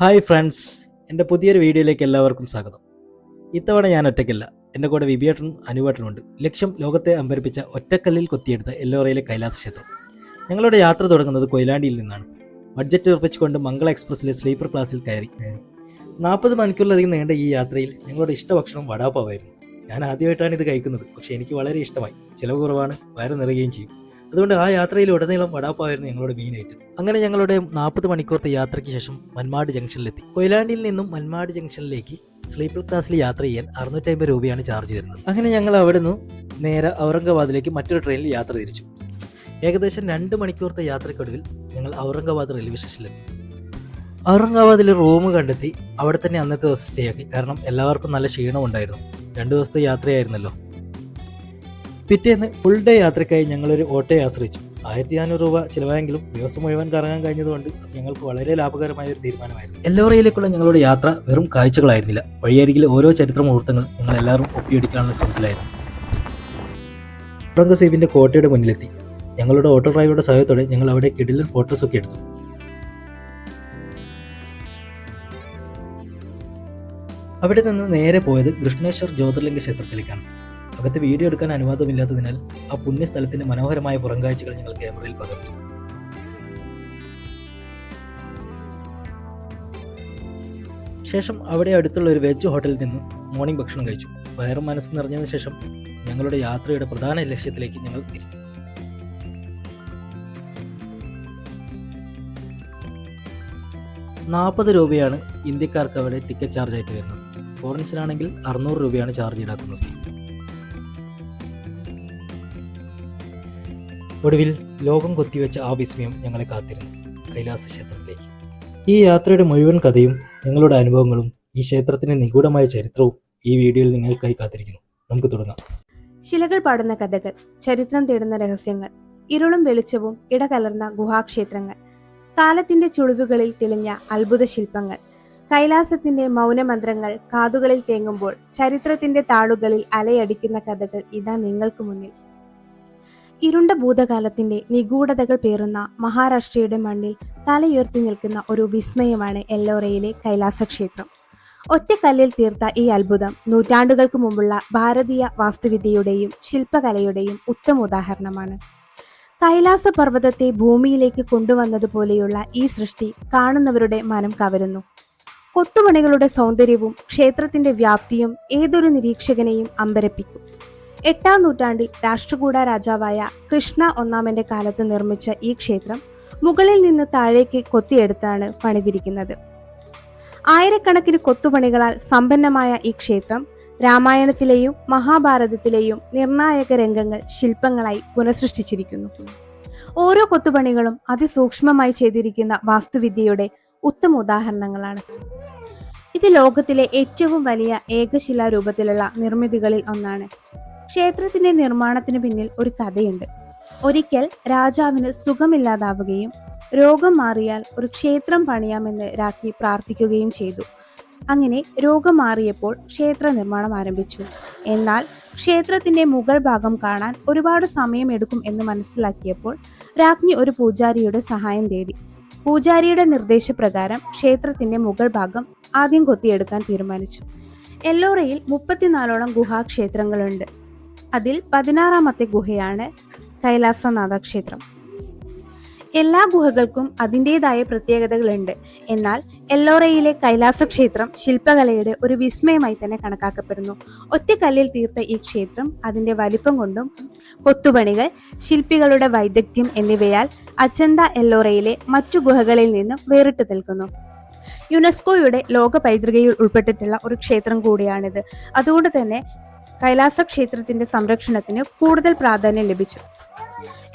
Hi friends എന്റെ പുതിയൊരു വീഡിയോയിലേക്ക് എല്ലാവർക്കും സ്വാഗതം. ഇത്തവണ ഞാൻ ഒറ്റയ്ക്കല്ല. എന്റെ കൂടെ വിബിയേട്ടനും അനുവേട്ടനുണ്ട് ലക്ഷ്യം ലോകത്തെ അമ്പരിപ്പിച്ച ഒറ്റക്കല്ലിൽ കൊത്തിയെടുത്ത എല്ലോറയിലെ കൈലാസ ക്ഷേത്രം. ഞങ്ങളുടെ യാത്ര തുടങ്ങുന്നത് കൊയിലാണ്ടിയിൽ നിന്നാണ്. ബഡ്ജറ്റ് ഉറപ്പിച്ചുകൊണ്ട് മംഗള എക്സ്പ്രസ്സിലെ സ്ലീപ്പർ ക്ലാസ്സിൽ കയറി. നാൽപ്പത് മണിക്കൂറിലധികം നീണ്ട ഈ യാത്രയിൽ ഞങ്ങളുടെ ഇഷ്ടഭക്ഷണം വടാപ്പാവായിരുന്നു ഞാൻ ആദ്യമായിട്ടാണ് ഇത് കഴിക്കുന്നത്. പക്ഷേ എനിക്ക് വളരെ ഇഷ്ടമായി. ചിലവ് കുറവാണ്. വയറ് നിറയുകയും ചെയ്യും. അതുകൊണ്ട് ആ യാത്രയിൽ ഉടനീളം വടാപ്പായിരുന്നു ഞങ്ങളുടെ മെയിനായിട്ട് അങ്ങനെ ഞങ്ങളുടെ നാൽപ്പത് മണിക്കൂറത്തെ യാത്രയ്ക്ക് ശേഷം മന്മാട് ജംഗ്ഷനിലെത്തി. കൊയിലാണ്ടിയിൽ നിന്നും മന്മാട് ജംഗ്ഷനിലേക്ക് സ്ലീപ്പർ ക്ലാസ്സിൽ യാത്ര ചെയ്യാൻ അറുന്നൂറ്റമ്പത് രൂപയാണ് ചാർജ് വരുന്നത്. അങ്ങനെ ഞങ്ങൾ അവിടെ നിന്ന് നേരെ ഔറംഗാബാദിലേക്ക് മറ്റൊരു ട്രെയിനിൽ യാത്ര തിരിച്ചു. ഏകദേശം രണ്ട് മണിക്കൂറത്തെ യാത്രയ്ക്കൊടുവിൽ ഞങ്ങൾ ഔറംഗാബാദ് റെയിൽവേ സ്റ്റേഷനിലെത്തി ഔറംഗാബാദിൽ റൂം കണ്ടെത്തി അവിടെ തന്നെ അന്നത്തെ ദിവസം സ്റ്റേ ആക്കി. കാരണം എല്ലാവർക്കും നല്ല ക്ഷീണമുണ്ടായിരുന്നു. രണ്ട് ദിവസത്തെ യാത്രയായിരുന്നല്ലോ. പിറ്റേന്ന് ഫുൾ ഡേ യാത്രയ്ക്കായി ഞങ്ങളൊരു ഓട്ടോയെ ആശ്രയിച്ചു. ആയിരത്തി നാനൂറ് രൂപ ചിലവായെങ്കിലും ദിവസം മുഴുവൻ കറങ്ങാൻ കഴിഞ്ഞതുകൊണ്ട് അത് ഞങ്ങൾക്ക് വളരെ ലാഭകരമായ ഒരു തീരുമാനമായിരുന്നു. എല്ലോറയിലേക്കുള്ള ഞങ്ങളുടെ യാത്ര വെറും കാഴ്ചകളായിരുന്നില്ല. വഴിയരികിൽ ഓരോ ചരിത്ര മുഹൂർത്തങ്ങൾ ഞങ്ങൾ എല്ലാവരും ഒപ്പിയെടുക്കാനുള്ള ശ്രമത്തിലായിരുന്നു. ഔറംഗസീബിന്റെ കോട്ടയുടെ മുന്നിലെത്തി. ഞങ്ങളുടെ ഓട്ടോ ഡ്രൈവറുടെ സഹായത്തോടെ ഞങ്ങൾ അവിടെ കിടിലൻ ഫോട്ടോസൊക്കെ എടുത്തു. അവിടെ നിന്ന് നേരെ പോയത് കൃഷ്ണേശ്വർ ജ്യോതിർലിംഗ ക്ഷേത്രത്തിലേക്കാണ്. അകത്ത് വീഡിയോ എടുക്കാൻ അനുവാദമില്ലാത്തതിനാൽ ആ പുണ്യസ്ഥലത്തിന്റെ മനോഹരമായ പുറംകാഴ്ചകൾ ഞങ്ങൾ ക്യാമറയിൽ പകർത്തു. ശേഷം അവിടെ അടുത്തുള്ള ഒരു വെജ് ഹോട്ടലിൽ നിന്ന് മോർണിംഗ് ഭക്ഷണം കഴിച്ചു. വയറും മനസ്സ് നിറഞ്ഞതിന് ശേഷം ഞങ്ങളുടെ യാത്രയുടെ പ്രധാന ലക്ഷ്യത്തിലേക്ക് ഞങ്ങൾ തിരിച്ചു. നാൽപ്പത് രൂപയാണ് ഇന്ത്യക്കാർക്ക് അവിടെ ടിക്കറ്റ് ചാർജ് ആയിട്ട് വരുന്നത്. ഫോറിൻസിനാണെങ്കിൽ അറുന്നൂറ് രൂപയാണ് ചാർജ് ഈടാക്കുന്നത്. ഒടുവിൽ ലോകം കൊത്തിവെച്ച ആ വിസ്മയം ഞങ്ങളെ കാത്തിരുന്നു കൈലാസ ക്ഷേത്രത്തിലേക്ക് ഈ യാത്രയുടെ മുഴുവൻ കഥയും ഞങ്ങളുടെ അനുഭവങ്ങളും ഈ ക്ഷേത്രത്തിന്റെ നിഗൂഢമായ ചരിത്രവും ഈ വീഡിയോയിൽ നിങ്ങൾക്കായി കാത്തിരിക്കുന്നു. നമുക്ക് തുടങ്ങാം. ശിലകൾ പാടുന്ന കഥകൾ ചരിത്രം തേടുന്ന രഹസ്യങ്ങൾ ഇരുളും വെളിച്ചവും ഇടകലർന്ന ഗുഹാക്ഷേത്രങ്ങൾ കാലത്തിന്റെ ചുളിവുകളിൽ തെളിഞ്ഞ അത്ഭുത ശില്പങ്ങൾ കൈലാസത്തിന്റെ മൗനമന്ത്രങ്ങൾ കാതുകളിൽ തേങ്ങുമ്പോൾ ചരിത്രത്തിന്റെ താളുകളിൽ അലയടിക്കുന്ന കഥകൾ ഇതാ നിങ്ങൾക്ക് മുന്നിൽ. ഇരുണ്ട ഭൂതകാലത്തിന്റെ നിഗൂഢതകൾ പേറുന്ന മഹാരാഷ്ട്രയുടെ മണ്ണിൽ തലയുയർത്തി നിൽക്കുന്ന ഒരു വിസ്മയമാണ് എല്ലോറയിലെ കൈലാസ ക്ഷേത്രം ഒറ്റക്കല്ലിൽ തീർത്ത ഈ അത്ഭുതം നൂറ്റാണ്ടുകൾക്ക് മുമ്പുള്ള ഭാരതീയ വാസ്തുവിദ്യയുടെയും ശില്പകലയുടെയും ഉത്തമ ഉദാഹരണമാണ്. കൈലാസ പർവതത്തെ ഭൂമിയിലേക്ക് കൊണ്ടുവന്നതുപോലെയുള്ള ഈ സൃഷ്ടി കാണുന്നവരുടെ മനം കവരുന്നു. കൊത്തുപണികളുടെ സൗന്ദര്യവും ക്ഷേത്രത്തിന്റെ വ്യാപ്തിയും ഏതൊരു നിരീക്ഷകനെയും അമ്പരപ്പിക്കും. എട്ടാം നൂറ്റാണ്ടിൽ രാഷ്ട്രകൂട രാജാവായ കൃഷ്ണ ഒന്നാമന്റെ കാലത്ത് നിർമ്മിച്ച ഈ ക്ഷേത്രം മുകളിൽ നിന്ന് താഴേക്ക് കൊത്തിയെടുത്താണ് പണിതിരിക്കുന്നത്. ആയിരക്കണക്കിന് കൊത്തുപണികളാൽ സമ്പന്നമായ ഈ ക്ഷേത്രം രാമായണത്തിലെയും മഹാഭാരതത്തിലെയും നിർണായക രംഗങ്ങൾ ശില്പങ്ങളായി പുനഃസൃഷ്ടിച്ചിരിക്കുന്നു. ഓരോ കൊത്തുപണികളും അതിസൂക്ഷ്മമായി ചെയ്തിരിക്കുന്ന വാസ്തുവിദ്യയുടെ ഉത്തമ ഉദാഹരണങ്ങളാണ്. ഇത് ലോകത്തിലെ ഏറ്റവും വലിയ ഏകശിലാരൂപത്തിലുള്ള നിർമ്മിതികളിൽ ഒന്നാണ്. ക്ഷേത്രത്തിന്റെ നിർമ്മാണത്തിന് പിന്നിൽ ഒരു കഥയുണ്ട്. ഒരിക്കൽ രാജാവിന് സുഖമില്ലാതാവുകയും രോഗം മാറിയാൽ ഒരു ക്ഷേത്രം പണിയാമെന്ന് രാജ്ഞി പ്രാർത്ഥിക്കുകയും ചെയ്തു. അങ്ങനെ രോഗം മാറിയപ്പോൾ ക്ഷേത്ര നിർമ്മാണം ആരംഭിച്ചു. എന്നാൽ ക്ഷേത്രത്തിന്റെ മുകൾ ഭാഗം കാണാൻ ഒരുപാട് സമയം എടുക്കും എന്ന് മനസ്സിലാക്കിയപ്പോൾ രാജ്ഞി ഒരു പൂജാരിയുടെ സഹായം തേടി. പൂജാരിയുടെ നിർദ്ദേശപ്രകാരം ക്ഷേത്രത്തിന്റെ മുകൾ ഭാഗം ആദ്യം കൊത്തിയെടുക്കാൻ തീരുമാനിച്ചു. എല്ലോറയിൽ മുപ്പത്തിനാലോളം ഗുഹാക്ഷേത്രങ്ങളുണ്ട്. അതിൽ പതിനാറാമത്തെ ഗുഹയാണ് കൈലാസനാഥ ക്ഷേത്രം എല്ലാ ഗുഹകൾക്കും അതിന്റെതായ പ്രത്യേകതകളുണ്ട്. എന്നാൽ എല്ലോറയിലെ കൈലാസ ക്ഷേത്രം ശില്പകലയുടെ ഒരു വിസ്മയമായി തന്നെ കണക്കാക്കപ്പെടുന്നു. ഒറ്റക്കല്ലിൽ തീർത്ത ഈ ക്ഷേത്രം അതിന്റെ വലിപ്പം കൊണ്ടും കൊത്തുപണികൾ ശില്പികളുടെ വൈദഗ്ധ്യം എന്നിവയാൽ അച്ചന്ത എല്ലോറയിലെ മറ്റു ഗുഹകളിൽ നിന്നും വേറിട്ട് നിൽക്കുന്നു. യുനെസ്കോയുടെ ലോക പൈതൃകയിൽ ഉൾപ്പെട്ടിട്ടുള്ള ഒരു ക്ഷേത്രം കൂടിയാണിത്. അതുകൊണ്ട് തന്നെ കൈലാസ ക്ഷേത്രത്തിന്റെ സംരക്ഷണത്തിന് കൂടുതൽ പ്രാധാന്യം ലഭിച്ചു.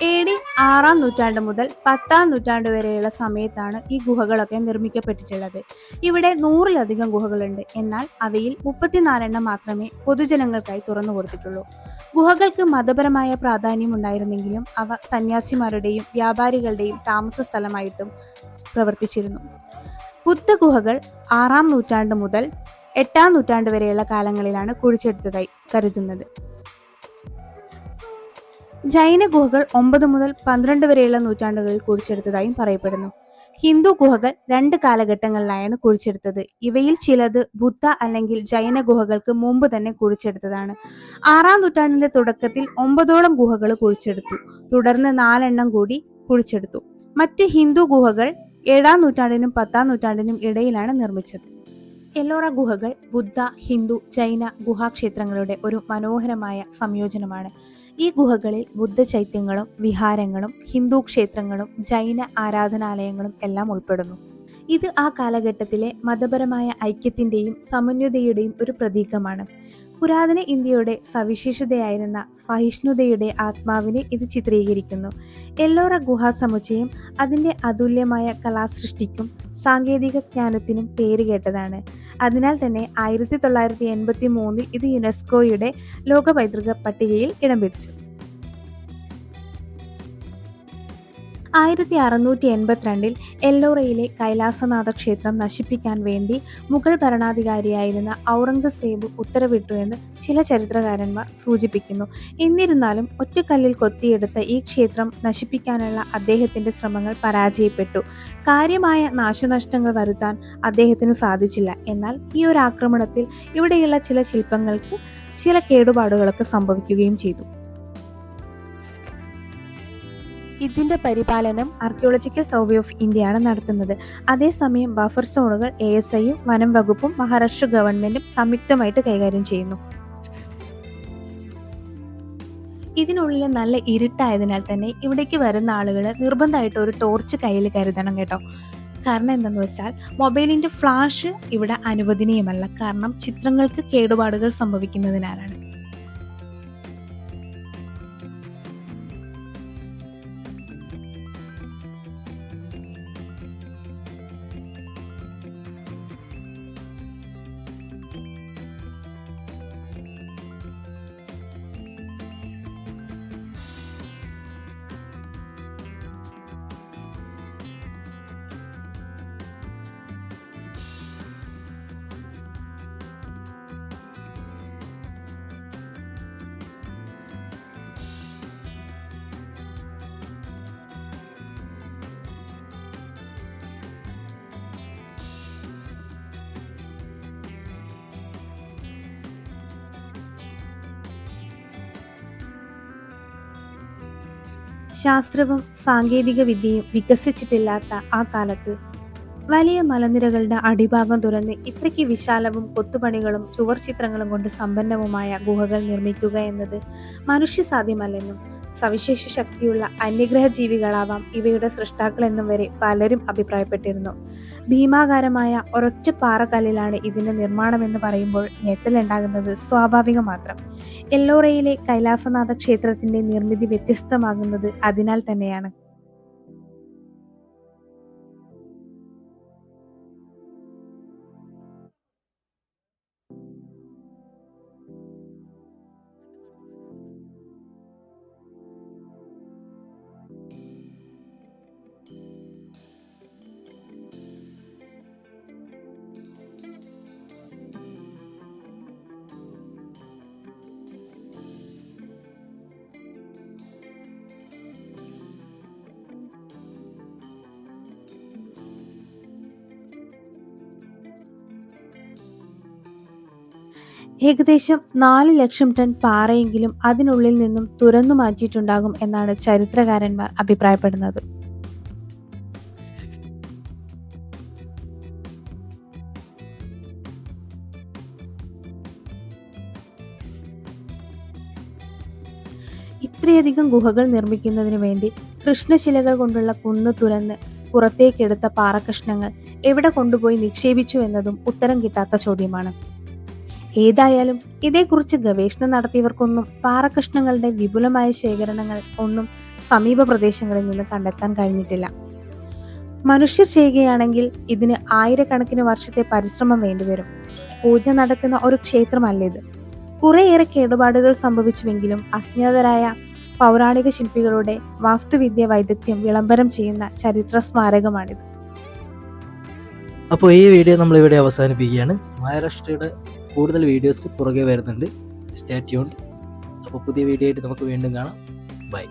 എ ഡി ആറാം നൂറ്റാണ്ട് മുതൽ പത്താം നൂറ്റാണ്ട് വരെയുള്ള സമയത്താണ് ഈ ഗുഹകളൊക്കെ നിർമ്മിക്കപ്പെട്ടിട്ടുള്ളത്. ഇവിടെ നൂറിലധികം ഗുഹകളുണ്ട്. എന്നാൽ അവയിൽ മുപ്പത്തിനാലെണ്ണം മാത്രമേ പൊതുജനങ്ങൾക്കായി തുറന്നു കൊടുത്തിട്ടുള്ളൂ ഗുഹകൾക്ക് മതപരമായ പ്രാധാന്യം ഉണ്ടായിരുന്നെങ്കിലും അവ സന്യാസിമാരുടെയും വ്യാപാരികളുടെയും താമസ സ്ഥലമായിട്ടും പ്രവർത്തിച്ചിരുന്നു. ബുദ്ധ ഗുഹകൾ ആറാം നൂറ്റാണ്ട് മുതൽ എട്ടാം നൂറ്റാണ്ട് വരെയുള്ള കാലങ്ങളിലാണ് കുഴിച്ചെടുത്തതായി കരുതുന്നത്. ജൈന ഗുഹകൾ ഒമ്പത് മുതൽ പന്ത്രണ്ട് വരെയുള്ള നൂറ്റാണ്ടുകളിൽ കുഴിച്ചെടുത്തതായും പറയപ്പെടുന്നു. ഹിന്ദു ഗുഹകൾ രണ്ട് കാലഘട്ടങ്ങളിലായാണ് കുഴിച്ചെടുത്തത്. ഇവയിൽ ചിലത് ബുദ്ധ അല്ലെങ്കിൽ ജൈന ഗുഹകൾക്ക് മുമ്പ് തന്നെ കുഴിച്ചെടുത്തതാണ്. ആറാം നൂറ്റാണ്ടിന്റെ തുടക്കത്തിൽ ഒമ്പതോളം ഗുഹകൾ കുഴിച്ചെടുത്തു. തുടർന്ന് നാലെണ്ണം കൂടി കുഴിച്ചെടുത്തു. മറ്റ് ഹിന്ദു ഗുഹകൾ ഏഴാം നൂറ്റാണ്ടിനും പത്താം നൂറ്റാണ്ടിനും ഇടയിലാണ് നിർമ്മിച്ചത്. എല്ലോറ ഗുഹകൾ ബുദ്ധ ഹിന്ദു ജൈന ഗുഹാക്ഷേത്രങ്ങളുടെ ഒരു മനോഹരമായ സംയോജനമാണ്. ഈ ഗുഹകളിൽ ബുദ്ധ ചൈത്യങ്ങളും വിഹാരങ്ങളും ഹിന്ദു ക്ഷേത്രങ്ങളും ജൈന ആരാധനാലയങ്ങളും എല്ലാം ഉൾപ്പെടുന്നു. ഇത് ആ കാലഘട്ടത്തിലെ മതപരമായ ഐക്യത്തിന്റെയും സമന്വയതയുടെയും ഒരു പ്രതീകമാണ്. പുരാതന ഇന്ത്യയുടെ സവിശേഷതയായിരുന്ന സഹിഷ്ണുതയുടെ ആത്മാവിനെ ഇത് ചിത്രീകരിക്കുന്നു. എല്ലോറ ഗുഹാ സമുച്ചയം അതിന്റെ അതുല്യമായ കലാസൃഷ്ടിക്കും സാങ്കേതിക ജ്ഞാനത്തിനും പേരുകേട്ടതാണ് അതിനാൽ തന്നെ ആയിരത്തി തൊള്ളായിരത്തി എൺപത്തി മൂന്നിൽ ഇത് യുനെസ്കോയുടെ ലോക പൈതൃക പട്ടികയിൽ ഇടം പിടിച്ചു. ആയിരത്തി അറുന്നൂറ്റി എൺപത്തിരണ്ടിൽ എല്ലോറയിലെ കൈലാസനാഥ ക്ഷേത്രം നശിപ്പിക്കാൻ വേണ്ടി മുഗൾ ഭരണാധികാരിയായിരുന്ന ഔറംഗസേബ് ഉത്തരവിട്ടു എന്ന് ചില ചരിത്രകാരന്മാർ സൂചിപ്പിക്കുന്നു. എന്നിരുന്നാലും ഒറ്റക്കല്ലിൽ കൊത്തിയെടുത്ത ഈ ക്ഷേത്രം നശിപ്പിക്കാനുള്ള അദ്ദേഹത്തിന്റെ ശ്രമങ്ങൾ പരാജയപ്പെട്ടു. കാര്യമായ നാശനഷ്ടങ്ങൾ വരുത്താൻ അദ്ദേഹത്തിന് സാധിച്ചില്ല. എന്നാൽ ഈ ഒരു ആക്രമണത്തിൽ ഇവിടെയുള്ള ചില ശില്പങ്ങൾക്ക് ചില കേടുപാടുകളൊക്കെ സംഭവിക്കുകയും ചെയ്തു. ഇതിന്റെ പരിപാലനം ആർക്കിയോളജിക്കൽ സർവേ ഓഫ് ഇന്ത്യയാണ് നടത്തുന്നത്. അതേസമയം ബഫർ സോണുകൾ എ എസ് ഐയും വനം വകുപ്പും മഹാരാഷ്ട്ര ഗവൺമെന്റും സംയുക്തമായിട്ട് കൈകാര്യം ചെയ്യുന്നു. ഇതിനുള്ളിൽ നല്ല ഇരുട്ടായതിനാൽ തന്നെ ഇവിടേക്ക് വരുന്ന ആളുകൾ നിർബന്ധമായിട്ട് ഒരു ടോർച്ച് കയ്യിൽ കരുതണം കേട്ടോ. കാരണം എന്തെന്ന് വെച്ചാൽ മൊബൈലിന്റെ ഫ്ലാഷ് ഇവിടെ അനുവദനീയമല്ല. കാരണം ചിത്രങ്ങൾക്ക് കേടുപാടുകൾ സംഭവിക്കുന്നതിനാലാണ്. ശാസ്ത്രവും സാങ്കേതിക വിദ്യയും വികസിച്ചിട്ടില്ലാത്ത ആ കാലത്ത് വലിയ മലനിരകളുടെ അടിഭാഗം തുറന്ന് ഇത്രയ്ക്ക് വിശാലവും കൊത്തുപണികളും ചുവർ ചിത്രങ്ങളും കൊണ്ട് സമ്പന്നവുമായ ഗുഹകൾ നിർമ്മിക്കുക എന്നത് മനുഷ്യ സാധ്യമല്ലെന്നും സവിശേഷ ശക്തിയുള്ള അന്യഗ്രഹ ജീവികളാവാം ഇവയുടെ സൃഷ്ടാക്കളെന്നും വരെ പലരും അഭിപ്രായപ്പെട്ടിരുന്നു. ഭീമാകാരമായ ഒരൊറ്റ പാറക്കല്ലിലാണ് ഇതിന്റെ നിർമ്മാണമെന്ന് പറയുമ്പോൾ ഞെട്ടലുണ്ടാകുന്നത് സ്വാഭാവികം മാത്രം. എല്ലോറയിലെ കൈലാസനാഥ ക്ഷേത്രത്തിന്റെ നിർമ്മിതി വ്യത്യസ്തമാകുന്നത് അതിനാൽ തന്നെയാണ്. ഏകദേശം നാല് ലക്ഷം ടൺ പാറയെങ്കിലും അതിനുള്ളിൽ നിന്നും തുരന്നു മാറ്റിയിട്ടുണ്ടാകും എന്നാണ് ചരിത്രകാരന്മാർ അഭിപ്രായപ്പെടുന്നത്. ഇത്രയധികം ഗുഹകൾ നിർമ്മിക്കുന്നതിന് വേണ്ടി കൃഷ്ണശിലകൾ കൊണ്ടുള്ള കുന്ന് തുരന്ന് പുറത്തേക്കെടുത്ത പാറകഷ്ണങ്ങൾ എവിടെ കൊണ്ടുപോയി നിക്ഷേപിച്ചു എന്നതും ഉത്തരം കിട്ടാത്ത ചോദ്യമാണ്. ഏതായാലും ഇതേക്കുറിച്ച് ഗവേഷണം നടത്തിയവർക്കൊന്നും പാറകഷ്ണങ്ങളുടെ വിപുലമായ ശേഖരണങ്ങൾ ഒന്നും സമീപ പ്രദേശങ്ങളിൽ നിന്ന് കണ്ടെത്താൻ കഴിഞ്ഞിട്ടില്ല. മനുഷ്യർ ചെയ്യുകയാണെങ്കിൽ ഇതിന് ആയിരക്കണക്കിന് വർഷത്തെ പരിശ്രമം വേണ്ടിവരും. പൂജ നടക്കുന്ന ഒരു ക്ഷേത്രമല്ല ഇത്. കുറേയേറെ കേടുപാടുകൾ സംഭവിച്ചുവെങ്കിലും അജ്ഞാതരായ പൗരാണിക ശില്പികളുടെ വാസ്തുവിദ്യ വൈദഗ്ധ്യം വിളംബരം ചെയ്യുന്ന ചരിത്ര സ്മാരകമാണിത്. അപ്പോൾ ഈ വീഡിയോ നമ്മളിവിടെ അവസാനിപ്പിക്കുകയാണ്. മഹാരാഷ്ട്രയുടെ കൂടുതൽ വീഡിയോസ് പുറകെ വരുന്നുണ്ട്. സ്റ്റേ ട്യൂൺ അപ്പോൾ പുതിയ വീഡിയോ ആയിട്ട് നമുക്ക് വീണ്ടും കാണാം. ബൈ